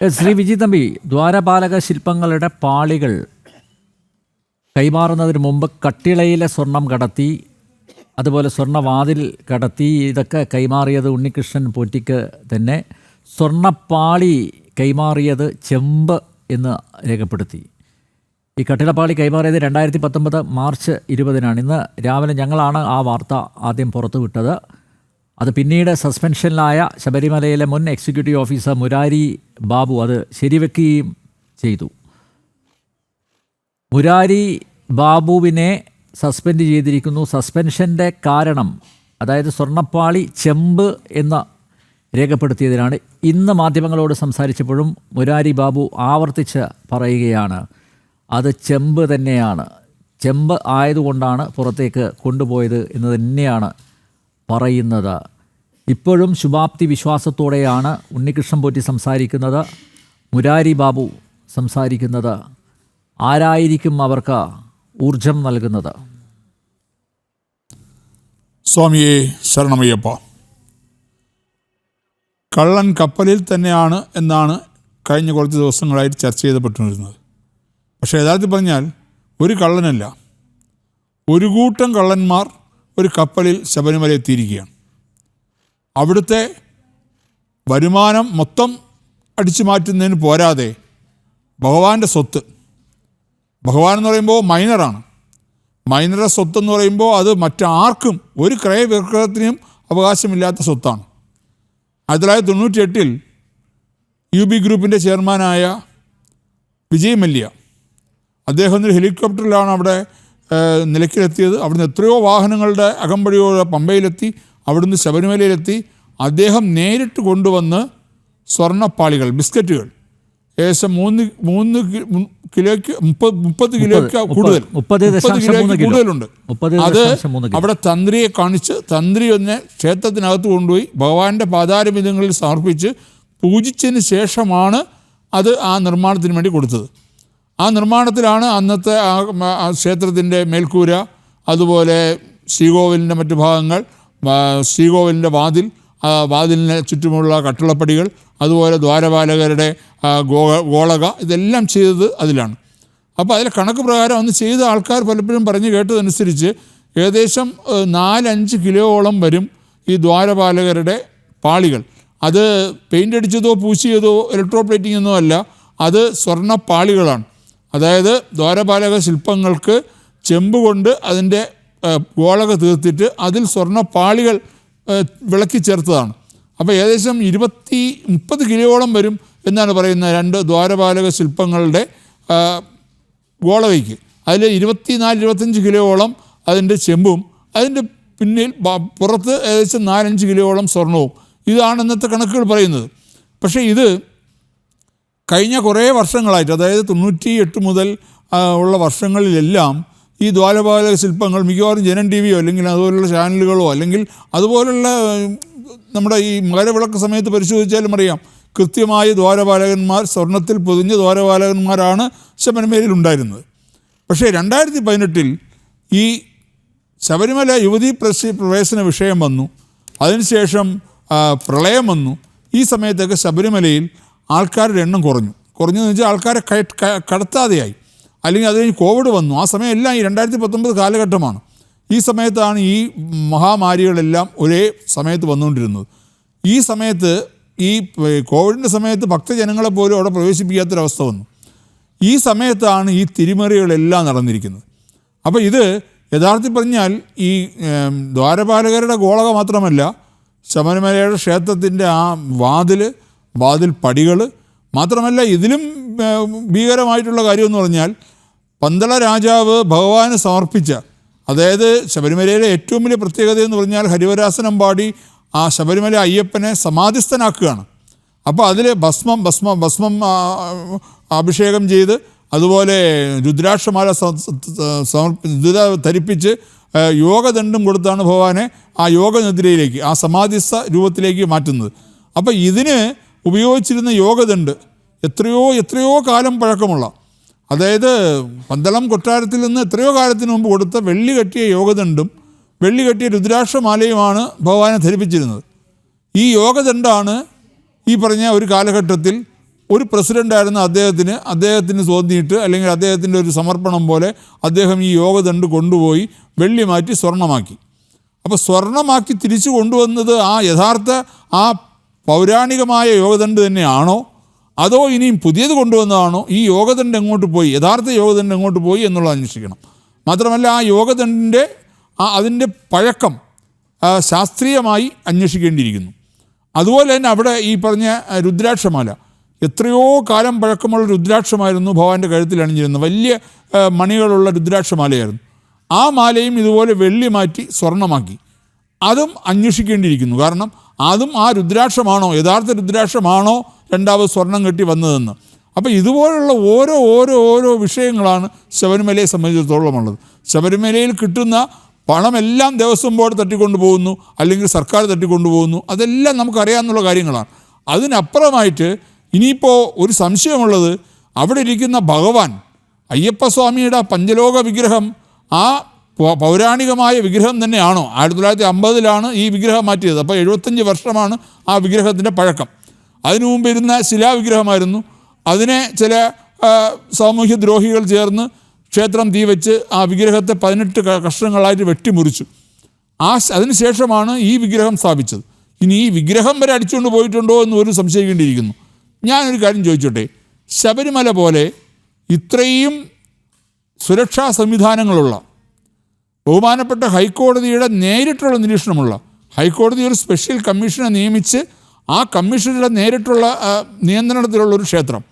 ശ്രീ വിജയ് തമ്പി ദ്വാരപാലക ശില്പങ്ങളുടെ പാളികൾ കൈമാറുന്നതിന് മുമ്പ് കട്ടിളയിലെ സ്വർണം കടത്തി അതുപോലെ സ്വർണവാതിൽ കടത്തി ഇതൊക്കെ കൈമാറിയത് ഉണ്ണികൃഷ്ണൻ പോറ്റിക്ക് തന്നെ. സ്വർണപ്പാളി കൈമാറിയത് ചെമ്പ് എന്ന് രേഖപ്പെടുത്തി. ഈ കട്ടിളപ്പാളി കൈമാറിയത് രണ്ടായിരത്തി പത്തൊമ്പത് മാർച്ച് ഇരുപതിനാണ്. ഇന്ന് രാവിലെ ഞങ്ങളാണ് ആ വാർത്ത ആദ്യം പുറത്തുവിട്ടത്. അത് പിന്നീട് സസ്പെൻഷനിലായ ശബരിമലയിലെ മുൻ എക്സിക്യൂട്ടീവ് ഓഫീസർ മുരാരി ബാബു അത് ശരിവെക്കുകയും ചെയ്തു. മുരാരി ബാബുവിനെ സസ്പെൻഡ് ചെയ്തിരിക്കുന്നു. സസ്പെൻഷന്റെ കാരണം അതായത് സ്വർണപ്പാളി ചെമ്പ് എന്ന് രേഖപ്പെടുത്തിയതിനാണ്. ഇന്ന് മാധ്യമങ്ങളോട് സംസാരിച്ചപ്പോഴും മുരാരി ബാബു ആവർത്തിച്ച് പറയുകയാണ് അത് ചെമ്പ് തന്നെയാണ്. ചെമ്പ് ആയതുകൊണ്ടാണ് പുറത്തേക്ക് കൊണ്ടുപോയത് എന്ന് തന്നെയാണ് പറയുന്നത്. ഇപ്പോഴും ശുഭാപ്തി വിശ്വാസത്തോടെയാണ് ഉണ്ണികൃഷ്ണൻ പോറ്റി സംസാരിക്കുന്നത് മുരാരി ബാബു സംസാരിക്കുന്നത്. ആരായിരിക്കും അവർക്ക് ഊർജം നൽകുന്നത്? സ്വാമിയെ ശരണമയ്യപ്പ. കള്ളൻ കപ്പലിൽ തന്നെയാണ് എന്നാണ് കഴിഞ്ഞ കുറച്ച് ദിവസങ്ങളായിട്ട് ചർച്ച ചെയ്തപ്പെട്ടിരുന്നത്. പക്ഷേ യഥാർത്ഥത്തിൽ പറഞ്ഞാൽ ഒരു കള്ളനല്ല. ഒരു കൂട്ടം കള്ളന്മാർ ഒരു കപ്പലിൽ ശബരിമല എത്തിയിരിക്കുകയാണ്. അവിടുത്തെ വരുമാനം മൊത്തം അടിച്ചു മാറ്റുന്നതിന് പോരാതെ ഭഗവാന്റെ സ്വത്ത് ഭഗവാൻ എന്ന് പറയുമ്പോൾ മൈനറാണ് മൈനറുടെ സ്വത്ത് എന്ന് പറയുമ്പോൾ അത് മറ്റാർക്കും ഒരു ക്രയവിക്രയത്തിനും അവകാശമില്ലാത്ത സ്വത്താണ്. ആയിരത്തി തൊള്ളായിരത്തി തൊണ്ണൂറ്റി എട്ടിൽ യു ബി ഗ്രൂപ്പിന്റെ ചെയർമാനായ വിജയ് മല്യ അദ്ദേഹം ഒരു ഹെലികോപ്റ്ററിലാണ് അവിടെ നിലയ്ക്കിലെത്തിയത് അവിടുന്ന് എത്രയോ വാഹനങ്ങളുടെ അകമ്പടിയോടെ പമ്പയിലെത്തി അവിടുന്ന് ശബരിമലയിലെത്തി. അദ്ദേഹം നേരിട്ട് കൊണ്ടുവന്ന് സ്വർണപ്പാളികൾ ബിസ്ക്കറ്റുകൾ. ഏകദേശം മൂന്ന് മൂന്ന് കിലോയ്ക്ക് മുപ്പത് മുപ്പത് കിലോയ്ക്ക് കൂടുതൽ. മുപ്പത് കിലോയ്ക്ക് കിലോ. കൂടുതലുണ്ട്. അത്. അവിടെ തന്ത്രിയെ കാണിച്ച് തന്ത്രി ഒന്ന് ക്ഷേത്രത്തിനകത്ത് കൊണ്ടുപോയി ഭഗവാന്റെ പാതാരബിന്ദങ്ങളിൽ സമർപ്പിച്ച് പൂജിച്ചതിന് ശേഷമാണ് അത് ആ നിർമ്മാണത്തിന് വേണ്ടി കൊടുത്തത്. ആ നിർമ്മാണത്തിലാണ് അന്നത്തെ ആ ക്ഷേത്രത്തിന്റെ മേൽക്കൂര അതുപോലെ ശ്രീകോവിലിന്റെ മറ്റു ഭാഗങ്ങൾ ശ്രീകോവിലിന്റെ വാതിൽ വാതിലിന് ചുറ്റുമുള്ള കട്ടിളപ്പടികൾ അതുപോലെ ദ്വാരപാലകരുടെ ഗോ ഗോളക ഇതെല്ലാം ചെയ്തത് അതിലാണ്. അപ്പോൾ അതിലെ കണക്ക് പ്രകാരം ഒന്ന് ചെയ്ത ആൾക്കാർ പലപ്പോഴും പറഞ്ഞു കേട്ടതനുസരിച്ച് ഏകദേശം നാലഞ്ച് കിലോയോളം വരും ഈ ദ്വാരപാലകരുടെ പാളികൾ. അത് പെയിന്റ് അടിച്ചതോ പൂശിയതോ ഇലക്ട്രോപ്ലേറ്റിംഗ് ഒന്നും അല്ല അത് സ്വർണ പാളികളാണ്. അതായത് ദ്വാരപാലക ശില്പങ്ങൾക്ക് ചെമ്പ് കൊണ്ട് അതിന്റെ ഗോളക തീർത്തിട്ട് അതിൽ സ്വർണ പാളികൾ വിളക്കി ചേർത്തതാണ്. അപ്പോൾ ഏകദേശം ഇരുപത്തി മുപ്പത് കിലോയോളം വരും എന്നാണ് പറയുന്നത് രണ്ട് ദ്വാരപാലക ശില്പങ്ങളുടെ ഗോളകയ്ക്ക്. അതിൽ ഇരുപത്തിനാല് ഇരുപത്തഞ്ച് കിലോയോളം അതിന്റെ ചെമ്പും അതിന്റെ പിന്നിൽ പുറത്ത് ഏകദേശം നാലഞ്ച് കിലോയോളം സ്വർണവും. ഇതാണ് ഇന്നത്തെ കണക്കുകൾ പറയുന്നത്. പക്ഷേ ഇത് കഴിഞ്ഞ കുറേ വർഷങ്ങളായിട്ട് അതായത് തൊണ്ണൂറ്റി എട്ട് മുതൽ ഉള്ള വർഷങ്ങളിലെല്ലാം ഈ ദ്വാരപാല ശില്പങ്ങൾ മിക്കവാറും ജനൻ ടി വിയോ അല്ലെങ്കിൽ അതുപോലുള്ള ചാനലുകളോ അല്ലെങ്കിൽ അതുപോലുള്ള നമ്മുടെ ഈ മകരവിളക്ക് സമയത്ത് പരിശോധിച്ചാലും അറിയാം കൃത്യമായ ദ്വാരപാലകന്മാർ സ്വർണത്തിൽ പൊതിഞ്ഞ ദ്വാരപാലകന്മാരാണ് ശബരിമലയിൽ ഉണ്ടായിരുന്നത്. പക്ഷേ രണ്ടായിരത്തി പതിനെട്ടിൽ ഈ ശബരിമല യുവതി പ്രസി പ്രവേശന വിഷയം വന്നു. അതിനുശേഷം പ്രളയം വന്നു. ഈ സമയത്തൊക്കെ ശബരിമലയിൽ ആൾക്കാരുടെ എണ്ണം കുറഞ്ഞു. കുറഞ്ഞു എന്ന് വെച്ചാൽ ആൾക്കാരെ കടത്താതെയായി. അല്ലെങ്കിൽ അത് കഴിഞ്ഞ് കോവിഡ് വന്നു. ആ സമയം എല്ലാം ഈ രണ്ടായിരത്തി പത്തൊമ്പത് കാലഘട്ടമാണ്. ഈ സമയത്താണ് ഈ മഹാമാരികളെല്ലാം ഒരേ സമയത്ത് വന്നുകൊണ്ടിരുന്നത്. ഈ സമയത്ത് ഈ കോവിഡിന്റെ സമയത്ത് ഭക്തജനങ്ങളെ പോലും അവിടെ പ്രവേശിപ്പിക്കാത്തൊരവസ്ഥ വന്നു. ഈ സമയത്താണ് ഈ തിരിമറികളെല്ലാം നടന്നിരിക്കുന്നത്. അപ്പോൾ ഇത് യഥാർത്ഥത്തിൽ പറഞ്ഞാൽ ഈ ദ്വാരപാലകരുടെ ഗോളക മാത്രമല്ല ശബരിമലയുടെ ക്ഷേത്രത്തിന്റെ ആ വാതിൽ വാതിൽ പടികൾ മാത്രമല്ല ഇതിലും ഭീകരമായിട്ടുള്ള കാര്യമെന്ന് പറഞ്ഞാൽ പന്തള രാജാവ് ഭഗവാന് സമർപ്പിച്ച അതായത് ശബരിമലയിലെ ഏറ്റവും വലിയ പ്രത്യേകത എന്ന് പറഞ്ഞാൽ ഹരിവരാസനം പാടി ആ ശബരിമല അയ്യപ്പനെ സമാധിസ്ഥനാക്കുകയാണ്. അപ്പോൾ അതിൽ ഭസ്മം ഭസ്മ ഭസ്മം അഭിഷേകം ചെയ്ത് അതുപോലെ രുദ്രാക്ഷമാല സമർപ്പി ധരിപ്പിച്ച് യോഗദണ്ഡം കൊടുത്താണ് ഭഗവാനെ ആ യോഗനിദ്രയിലേക്ക് ആ സമാധിസ്ഥ രൂപത്തിലേക്ക് മാറ്റുന്നത്. അപ്പോൾ ഇതിന് ഉപയോഗിച്ചിരുന്ന യോഗദണ്ഡ് എത്രയോ എത്രയോ കാലം പഴക്കമുള്ള. അതായത് പന്തളം കൊട്ടാരത്തിൽ നിന്ന് എത്രയോ കാലത്തിന് മുമ്പ് കൊടുത്ത വെള്ളി കെട്ടിയ യോഗദണ്ഡും വെള്ളി കെട്ടിയ രുദ്രാക്ഷമാലയുമാണ് ഭഗവാനെ ധരിപ്പിച്ചിരുന്നത്. ഈ യോഗദണ്ഡാണ് ഈ പറഞ്ഞ ഒരു കാലഘട്ടത്തിൽ ഒരു പ്രസിഡന്റായിരുന്ന അദ്ദേഹത്തിന് അദ്ദേഹത്തിന് തോന്നിയിട്ട് അല്ലെങ്കിൽ അദ്ദേഹത്തിന്റെ ഒരു സമർപ്പണം പോലെ അദ്ദേഹം ഈ യോഗദണ്ഡ് കൊണ്ടുപോയി വെള്ളി മാറ്റി സ്വർണമാക്കി അപ്പോൾ സ്വർണമാക്കി തിരിച്ചു കൊണ്ടുവന്നത് ആ യഥാർത്ഥ ആ പൗരാണികമായ യോഗദണ്ഡ് തന്നെയാണോ? അതോ ഇനിയും പുതിയത് കൊണ്ടുവന്നതാണോ? ഈ യോഗദണ്ഡ് എങ്ങോട്ട് പോയി? യഥാർത്ഥ യോഗദണ്ഡ് എങ്ങോട്ട് പോയി എന്നുള്ളത് അന്വേഷിക്കണം. മാത്രമല്ല ആ യോഗദണ്ഡിന്റെ ആ അതിന്റെ പഴക്കം ശാസ്ത്രീയമായി അന്വേഷിക്കേണ്ടിയിരിക്കുന്നു. അതുപോലെ തന്നെ അവിടെ ഈ പറഞ്ഞ രുദ്രാക്ഷമാല. എത്രയോ കാലം പഴക്കമുള്ള രുദ്രാക്ഷമായിരുന്നു ഭഗവാന്റെ കഴുത്തിൽ അണിഞ്ഞിരുന്നത്. വലിയ മണികളുള്ള രുദ്രാക്ഷമാലയായിരുന്നു. ആ മാലയും ഇതുപോലെ വെള്ളി മാറ്റി സ്വർണമാക്കി അതും അന്വേഷിക്കേണ്ടിയിരിക്കുന്നു. കാരണം അതും ആ രുദ്രാക്ഷമാണോ യഥാർത്ഥ രുദ്രാക്ഷമാണോ രണ്ടാമത് സ്വർണം കെട്ടി വന്നതെന്ന്. അപ്പോൾ ഇതുപോലുള്ള ഓരോ ഓരോ ഓരോ വിഷയങ്ങളാണ് ശബരിമലയെ സംബന്ധിച്ചിടത്തോളം ഉള്ളത്. ശബരിമലയിൽ കിട്ടുന്ന പണമെല്ലാം ദേവസ്വം ബോർഡ് തട്ടിക്കൊണ്ടു പോകുന്നു അല്ലെങ്കിൽ സർക്കാർ തട്ടിക്കൊണ്ടു പോകുന്നു അതെല്ലാം നമുക്കറിയാമെന്നുള്ള കാര്യങ്ങളാണ്. അതിനപ്പുറമായിട്ട് ഇനിയിപ്പോൾ ഒരു സംശയമുള്ളത് അവിടെ ഇരിക്കുന്ന ഭഗവാൻ അയ്യപ്പസ്വാമിയുടെ പഞ്ചലോക വിഗ്രഹം ആ പൗരാണികമായ വിഗ്രഹം തന്നെയാണോ? ആയിരത്തി തൊള്ളായിരത്തി അമ്പതിലാണ് ഈ വിഗ്രഹം മാറ്റിയത്. അപ്പോൾ എഴുപത്തഞ്ച് വർഷമാണ് ആ വിഗ്രഹത്തിന്റെ പഴക്കം. അതിനു മുമ്പ് ഇരുന്ന ശിലാവിഗ്രഹമായിരുന്നു. അതിനെ ചില സാമൂഹ്യ ദ്രോഹികൾ ചേർന്ന് ക്ഷേത്രം തീ വെച്ച് ആ വിഗ്രഹത്തെ പതിനെട്ട് കഷ്ണങ്ങളായിട്ട് വെട്ടിമുറിച്ചു. ആ അതിനുശേഷമാണ് ഈ വിഗ്രഹം സ്ഥാപിച്ചത്. ഇനി ഈ വിഗ്രഹം വരെ അടിച്ചുകൊണ്ട് പോയിട്ടുണ്ടോ എന്ന് ഒരു സംശയിക്കേണ്ടിയിരിക്കുന്നു. ഞാനൊരു കാര്യം ചോദിച്ചോട്ടെ? ശബരിമല പോലെ ഇത്രയും സുരക്ഷാ സംവിധാനങ്ങളുള്ള ബഹുമാനപ്പെട്ട ഹൈക്കോടതിയുടെ നേരിട്ടുള്ള നിരീക്ഷണമുള്ള ഹൈക്കോടതി ഒരു സ്പെഷ്യൽ കമ്മീഷനെ നിയമിച്ച് ആ കമ്മീഷനുടെ നേരിട്ടുള്ള നിയന്ത്രണത്തിലുള്ളൊരു നിയന്ത്രണത്തിലുള്ള ഒരു ക്ഷേത്രം.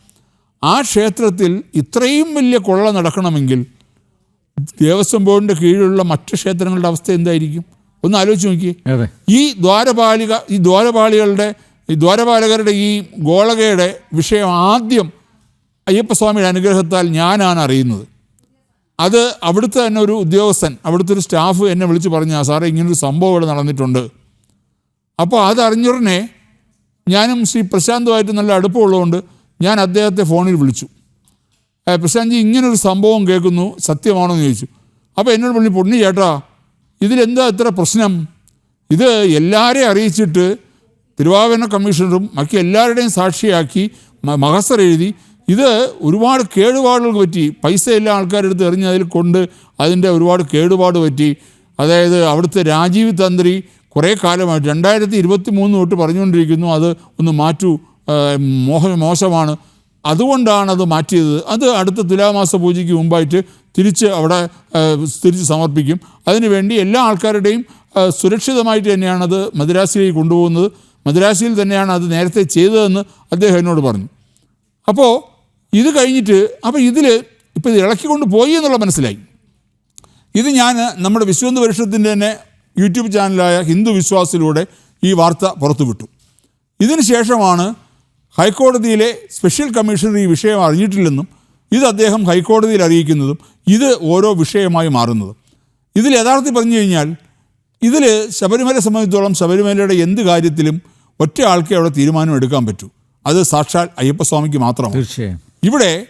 ആ ക്ഷേത്രത്തിൽ ഇത്രയും വലിയ കൊള്ള നടക്കണമെങ്കിൽ ദേവസ്വം ബോർഡിന്റെ കീഴിലുള്ള മറ്റ് ക്ഷേത്രങ്ങളുടെ അവസ്ഥ എന്തായിരിക്കും? ഒന്ന് ആലോചിച്ച് നോക്കി ഈ ദ്വാരപാലിക ഈ ദ്വാരപാലികളുടെ ഈ ദ്വാരപാലകരുടെ ഈ ഗോളകയുടെ വിഷയം ആദ്യം അയ്യപ്പസ്വാമിയുടെ അനുഗ്രഹത്താൽ ഞാനാണ് അറിയുന്നത്. അത് അവിടുത്തെ തന്നെ ഒരു ഉദ്യോഗസ്ഥൻ അവിടുത്തെ ഒരു സ്റ്റാഫ് എന്നെ വിളിച്ച് പറഞ്ഞു സാറേ ഇങ്ങനൊരു സംഭവം ഇവിടെ നടന്നിട്ടുണ്ട്. അപ്പോൾ അതറിഞ്ഞുടനെ ഞാനും ശ്രീ പ്രശാന്തുമായിട്ട് നല്ല അടുപ്പമുള്ളതുകൊണ്ട് ഞാൻ അദ്ദേഹത്തെ ഫോണിൽ വിളിച്ചു. പ്രശാന്ത്ജി ഇങ്ങനൊരു സംഭവം കേൾക്കുന്നു സത്യമാണോ എന്ന് ചോദിച്ചു. അപ്പോൾ എന്നോട് പറഞ്ഞു പൊണ്ണി ചേട്ടാ ഇതിലെന്താ ഇത്ര പ്രശ്നം? ഇത് എല്ലാവരെയും അറിയിച്ചിട്ട് തിരുവാഭരണ കമ്മീഷണറും ബാക്കി എല്ലാവരുടെയും സാക്ഷിയാക്കി മഹസർ എഴുതി ഇത് ഒരുപാട് കേടുപാടുകൾ പറ്റി പൈസ എല്ലാ ആൾക്കാരെടുത്ത് എറിഞ്ഞ് അതിൽ കൊണ്ട് അതിന്റെ ഒരുപാട് കേടുപാട് പറ്റി. അതായത് അവിടുത്തെ രാജീവ് തന്ത്രി കുറേ കാലമായിട്ട് രണ്ടായിരത്തി ഇരുപത്തി മൂന്ന് തൊട്ട് പറഞ്ഞുകൊണ്ടിരിക്കുന്നു അത് ഒന്ന് മാറ്റൂ മോഹ മോശമാണ്. അതുകൊണ്ടാണ് അത് മാറ്റിയത്. അത് അടുത്ത തുലാമാസ പൂജയ്ക്ക് മുമ്പായിട്ട് തിരിച്ച് അവിടെ തിരിച്ച് സമർപ്പിക്കും. അതിനുവേണ്ടി എല്ലാ ആൾക്കാരുടെയും സുരക്ഷിതമായിട്ട് തന്നെയാണത് മദ്രാസിലേക്ക് കൊണ്ടുപോകുന്നത്. മദ്രാസിയിൽ തന്നെയാണ് അത് നേരത്തെ ചെയ്തതെന്ന് അദ്ദേഹം എന്നോട് പറഞ്ഞു. അപ്പോൾ ഇത് കഴിഞ്ഞിട്ട് അപ്പോൾ ഇതിൽ ഇപ്പോൾ ഇത് ഇളക്കിക്കൊണ്ട് പോയി എന്നുള്ള മനസ്സിലായി. ഇത് ഞാൻ നമ്മുടെ വിശ്വന്ത പരിഷത്തിന്റെ തന്നെ യൂട്യൂബ് ചാനലായ ഹിന്ദു വിശ്വാസിലൂടെ ഈ വാർത്ത പുറത്തുവിട്ടു. ഇതിന് ശേഷമാണ് ഹൈക്കോടതിയിലെ സ്പെഷ്യൽ കമ്മീഷണർ ഈ വിഷയം അറിഞ്ഞിട്ടില്ലെന്നും ഇത് അദ്ദേഹം ഹൈക്കോടതിയിൽ അറിയിക്കുന്നതും ഇത് ഓരോ വിഷയമായി മാറുന്നതും. ഇതിൽ യഥാർത്ഥത്തിൽ പറഞ്ഞു കഴിഞ്ഞാൽ ഇതിൽ ശബരിമല സംബന്ധിച്ചോളം ശബരിമലയുടെ എന്ത് കാര്യത്തിലും ഒറ്റ ആൾക്കേ അവിടെ തീരുമാനം എടുക്കാൻ പറ്റൂ. അത് സാക്ഷാൽ അയ്യപ്പസ്വാമിക്ക് മാത്രമാണ്. തീർച്ചയായും. ഇവിടെ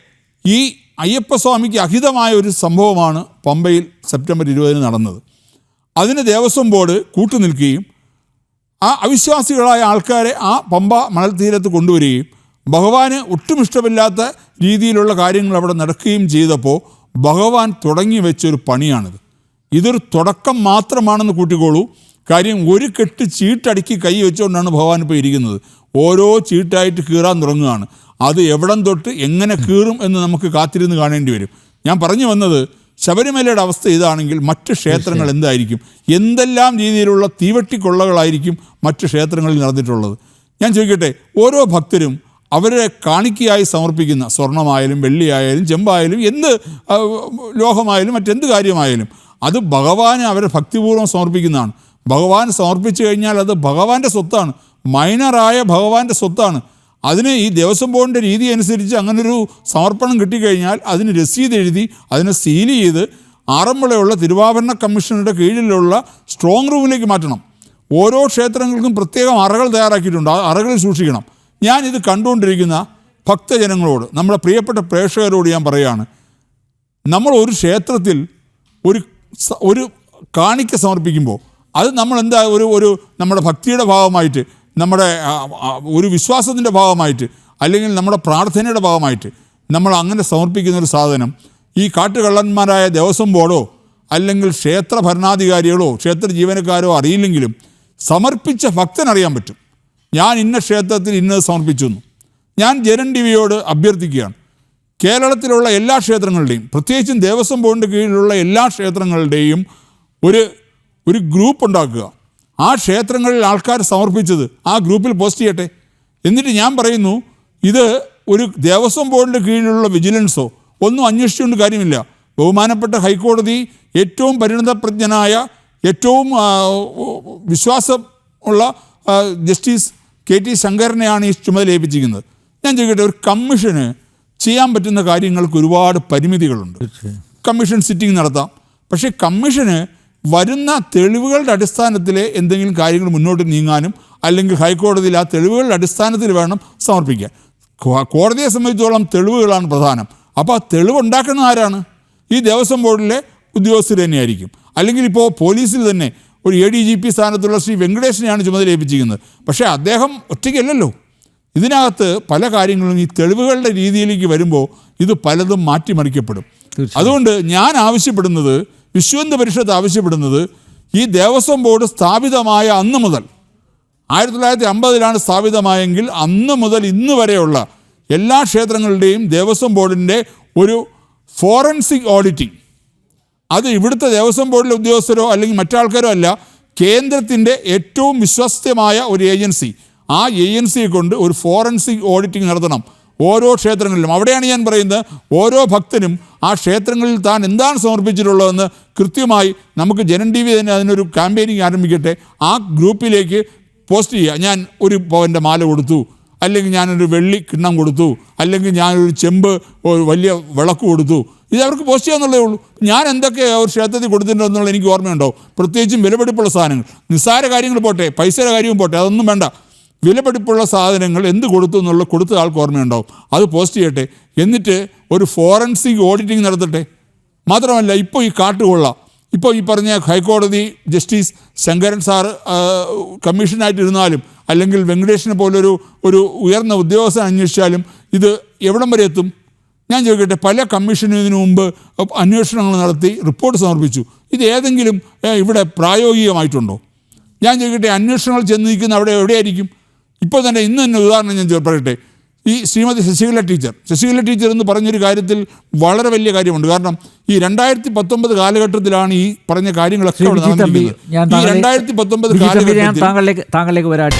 ഈ അയ്യപ്പസ്വാമിക്ക് അഹിതമായ ഒരു സംഭവമാണ് പമ്പയിൽ സെപ്റ്റംബർ ഇരുപതിന് നടന്നത്. അതിന് ദേവസ്വം ബോർഡ് കൂട്ടുനിൽക്കുകയും ആ അവിശ്വാസികളായ ആൾക്കാരെ ആ പമ്പ മണൽത്തീരത്ത് കൊണ്ടുവരികയും ഭഗവാന് ഒട്ടും ഇഷ്ടമില്ലാത്ത രീതിയിലുള്ള കാര്യങ്ങൾ അവിടെ നടക്കുകയും ചെയ്തപ്പോൾ ഭഗവാൻ തുടങ്ങി വെച്ചൊരു പണിയാണിത്. ഇതൊരു തുടക്കം മാത്രമാണെന്ന് കൂട്ടിക്കോളൂ. കാര്യം ഒരു കെട്ട് ചീട്ടടുക്കി കൈ വെച്ചുകൊണ്ടാണ് ഭഗവാൻ ഇപ്പോൾ ഇരിക്കുന്നത്. ഓരോ ചീട്ടായിട്ട് കീറാൻ തുടങ്ങുകയാണ്. അത് എവിടം തൊട്ട് എങ്ങനെ കീറും എന്ന് നമുക്ക് കാത്തിരുന്ന് കാണേണ്ടി വരും. ഞാൻ പറഞ്ഞു വന്നത് ശബരിമലയുടെ അവസ്ഥ ഇതാണെങ്കിൽ മറ്റ് ക്ഷേത്രങ്ങൾ എന്തായിരിക്കും? എന്തെല്ലാം രീതിയിലുള്ള തീവട്ടിക്കൊള്ളകളായിരിക്കും മറ്റ് ക്ഷേത്രങ്ങളിൽ നടന്നിട്ടുള്ളത്? ഞാൻ ചോദിക്കട്ടെ ഓരോ ഭക്തരും അവരെ കാണിക്കയായി സമർപ്പിക്കുന്ന സ്വർണമായാലും വെള്ളിയായാലും ചെമ്പായാലും എന്ത് ലോഹമായാലും മറ്റെന്ത് കാര്യമായാലും അത് ഭഗവാന് അവരെ ഭക്തിപൂർവം സമർപ്പിക്കുന്നതാണ്. ഭഗവാൻ സമർപ്പിച്ചു കഴിഞ്ഞാൽ അത് ഭഗവാന്റെ സ്വത്താണ്. മൈനറായ ഭഗവാന്റെ സ്വത്താണ്. അതിന് ഈ ദേവസ്വം ബോർഡിന്റെ രീതി അനുസരിച്ച് അങ്ങനൊരു സമർപ്പണം കിട്ടിക്കഴിഞ്ഞാൽ അതിന് രസീത് എഴുതി അതിനെ സീൽ ചെയ്ത് ആറന്മുളയുള്ള തിരുവാഭരണ കമ്മീഷനുടെ കീഴിലുള്ള സ്ട്രോങ് റൂമിലേക്ക് മാറ്റണം. ഓരോ ക്ഷേത്രങ്ങൾക്കും പ്രത്യേകം അറകൾ തയ്യാറാക്കിയിട്ടുണ്ട്. ആ അറകളിൽ സൂക്ഷിക്കണം. ഞാൻ ഇത് കണ്ടുകൊണ്ടിരിക്കുന്ന ഭക്തജനങ്ങളോട് നമ്മുടെ പ്രിയപ്പെട്ട പ്രേക്ഷകരോട് ഞാൻ പറയുകയാണ് നമ്മൾ ഒരു ക്ഷേത്രത്തിൽ ഒരു ഒരു കാണിക്ക സമർപ്പിക്കുമ്പോൾ അത് നമ്മൾ എന്താ ഒരു ഒരു നമ്മുടെ ഭക്തിയുടെ ഭാഗമായിട്ട് നമ്മുടെ ഒരു വിശ്വാസത്തിന്റെ ഭാഗമായിട്ട് അല്ലെങ്കിൽ നമ്മുടെ പ്രാർത്ഥനയുടെ ഭാഗമായിട്ട് നമ്മൾ അങ്ങനെ സമർപ്പിക്കുന്ന ഒരു സാധനം ഈ കാട്ടുകള്ളന്മാരായ ദേവസ്വം ബോർഡോ അല്ലെങ്കിൽ ക്ഷേത്ര ഭരണാധികാരികളോ ക്ഷേത്ര ജീവനക്കാരോ അറിയില്ലെങ്കിലും സമർപ്പിച്ച ഭക്തനറിയാൻ പറ്റും. ഞാൻ ഇന്ന ക്ഷേത്രത്തിൽ ഇന്നത് സമർപ്പിച്ചു ഞാൻ ജനൻ ടി വിയോട് അഭ്യർത്ഥിക്കുകയാണ്. കേരളത്തിലുള്ള എല്ലാ ക്ഷേത്രങ്ങളുടെയും പ്രത്യേകിച്ചും ദേവസ്വം ബോർഡിന്റെ കീഴിലുള്ള എല്ലാ ക്ഷേത്രങ്ങളുടെയും ഒരു ഒരു ഗ്രൂപ്പ് ഉണ്ടാക്കുക. ആ ക്ഷേത്രങ്ങളിൽ ആൾക്കാർ സമർപ്പിച്ചത് ആ ഗ്രൂപ്പിൽ പോസ്റ്റ് ചെയ്യട്ടെ. എന്നിട്ട് ഞാൻ പറയുന്നു ഇത് ഒരു ദേവസ്വം ബോർഡിന്റെ കീഴിലുള്ള വിജിലൻസോ ഒന്നും അന്വേഷിച്ചുകൊണ്ട് കാര്യമില്ല. ബഹുമാനപ്പെട്ട ഹൈക്കോടതി ഏറ്റവും പരിണതപ്രജ്ഞനായ ഏറ്റവും വിശ്വാസമുള്ള വിശ്വാസം ഉള്ള ജസ്റ്റിസ് കെ ടി ശങ്കരനെയാണ് ഈ ചുമതല ഏൽപ്പിച്ചിരിക്കുന്നത്. ഞാൻ ചോദിക്കട്ടെ ഒരു കമ്മീഷന് ചെയ്യാൻ പറ്റുന്ന കാര്യങ്ങൾക്ക് ഒരുപാട് പരിമിതികളുണ്ട്. കമ്മീഷൻ സിറ്റിംഗ് നടത്താം. പക്ഷേ കമ്മീഷന് വരുന്ന തെളിവുകളുടെ അടിസ്ഥാനത്തിൽ എന്തെങ്കിലും കാര്യങ്ങൾ മുന്നോട്ട് നീങ്ങാനും അല്ലെങ്കിൽ ഹൈക്കോടതിയിൽ ആ തെളിവുകളുടെ അടിസ്ഥാനത്തിൽ വേണം സമർപ്പിക്കാൻ. കോടതിയെ സംബന്ധിച്ചോളം തെളിവുകളാണ് പ്രധാനം. അപ്പോൾ ആ തെളിവുണ്ടാക്കുന്ന ആരാണ്? ഈ ദേവസ്വം ബോർഡിലെ ഉദ്യോഗസ്ഥർ തന്നെയായിരിക്കും. അല്ലെങ്കിൽ ഇപ്പോൾ പോലീസിൽ തന്നെ ഒരു എ ഡി ജി പി സ്ഥാനത്തുള്ള ശ്രീ വെങ്കടേഷിനെയാണ് ചുമതല ഏൽപ്പിച്ചിരിക്കുന്നത്. പക്ഷേ അദ്ദേഹം ഒറ്റയ്ക്കല്ലല്ലോ. ഇതിനകത്ത് പല കാര്യങ്ങളും ഈ തെളിവുകളുടെ രീതിയിലേക്ക് വരുമ്പോൾ ഇത് പലതും മാറ്റിമറിക്കപ്പെടും. അതുകൊണ്ട് ഞാൻ ആവശ്യപ്പെടുന്നത് വിശ്വന്ത പരിഷത്ത് ആവശ്യപ്പെടുന്നത് ഈ ദേവസ്വം ബോർഡ് സ്ഥാപിതമായ അന്ന് മുതൽ. ആയിരത്തി തൊള്ളായിരത്തി അമ്പതിലാണ് സ്ഥാപിതമായെങ്കിൽ അന്ന് മുതൽ ഇന്ന് വരെയുള്ള എല്ലാ ക്ഷേത്രങ്ങളുടെയും ദേവസ്വം ബോർഡിന്റെ ഒരു ഫോറൻസിക് ഓഡിറ്റിംഗ്. അത് ഇവിടുത്തെ ദേവസ്വം ബോർഡിലെ ഉദ്യോഗസ്ഥരോ അല്ലെങ്കിൽ മറ്റാൾക്കാരോ അല്ല കേന്ദ്രത്തിന്റെ ഏറ്റവും വിശ്വസ്തമായ ഒരു ഏജൻസി. ആ ഏജൻസിയെ കൊണ്ട് ഒരു ഫോറൻസിക് ഓഡിറ്റിംഗ് നടത്തണം. ഓരോ ക്ഷേത്രങ്ങളിലും. അവിടെയാണ് ഞാൻ പറയുന്നത് ഓരോ ഭക്തനും ആ ക്ഷേത്രങ്ങളിൽ താൻ എന്താണ് സമർപ്പിച്ചിട്ടുള്ളതെന്ന് കൃത്യമായി നമുക്ക് ജനൻ ടി വി തന്നെ അതിനൊരു ക്യാമ്പയിനിങ് ആരംഭിക്കട്ടെ. ആ ഗ്രൂപ്പിലേക്ക് പോസ്റ്റ് ചെയ്യുക. ഞാൻ ഒരു പവന്റെ മാല കൊടുത്തു. അല്ലെങ്കിൽ ഞാനൊരു വെള്ളി കിണ്ണം കൊടുത്തു. അല്ലെങ്കിൽ ഞാനൊരു ചെമ്പ് വലിയ വിളക്ക് കൊടുത്തു. ഇത് അവർക്ക് പോസ്റ്റ് ചെയ്യാന്നുള്ളതേ ഉള്ളൂ. ഞാൻ എന്തൊക്കെ ഒരു ക്ഷേത്രത്തിൽ കൊടുത്തിട്ടുണ്ടോ എന്നുള്ള എനിക്ക് ഓർമ്മയുണ്ടോ? പ്രത്യേകിച്ചും വിലപിടിപ്പുള്ള സാധനങ്ങൾ. നിസ്സാര കാര്യങ്ങൾ പോട്ടെ പൈസയുടെ കാര്യവും പോട്ടെ അതൊന്നും വേണ്ട. വിലപിടിപ്പുള്ള സാധനങ്ങൾ എന്ത് കൊടുത്തു എന്നുള്ള കൊടുത്ത ആൾക്ക് ഓർമ്മയുണ്ടാവും. അത് പോസ്റ്റ് ചെയ്യട്ടെ. എന്നിട്ട് ഒരു ഫോറൻസിക് ഓഡിറ്റിംഗ് നടത്തട്ടെ. മാത്രമല്ല ഇപ്പോൾ ഈ കാട്ടുകൊള്ള ഇപ്പോൾ ഈ പറഞ്ഞ ഹൈക്കോടതി ജസ്റ്റിസ് ശങ്കരൻ സാർ കമ്മീഷനായിട്ടിരുന്നാലും അല്ലെങ്കിൽ വെങ്കടേഷിനെ പോലൊരു ഒരു ഉയർന്ന ഉദ്യോഗസ്ഥൻ അന്വേഷിച്ചാലും ഇത് എവിടം വരെ എത്തും? ഞാൻ ചോദിക്കട്ടെ പല കമ്മീഷനും മുമ്പ് അന്വേഷണങ്ങൾ നടത്തി റിപ്പോർട്ട് സമർപ്പിച്ചു. ഇത് ഏതെങ്കിലും ഇവിടെ പ്രായോഗികമായിട്ടുണ്ടോ? ഞാൻ ചോദിക്കട്ടെ അന്വേഷണങ്ങൾ ചെന്ന് നിൽക്കുന്ന അവിടെ എവിടെയായിരിക്കും? ഇപ്പോൾ തന്നെ ഇന്ന് തന്നെ ഉദാഹരണം ഞാൻ പറയട്ടെ. ഈ ശ്രീമതി ശശികല ടീച്ചർ. ശശികല ടീച്ചർ എന്ന് പറഞ്ഞൊരു കാര്യത്തിൽ വളരെ വലിയ കാര്യമുണ്ട്. കാരണം ഈ രണ്ടായിരത്തി പത്തൊമ്പത് കാലഘട്ടത്തിലാണ് ഈ പറഞ്ഞ കാര്യങ്ങളൊക്കെ ഈ രണ്ടായിരത്തി പത്തൊമ്പത് കാലഘട്ടത്തിൽ താങ്കളിലേക്ക് താങ്കളിലേക്ക് വരാം.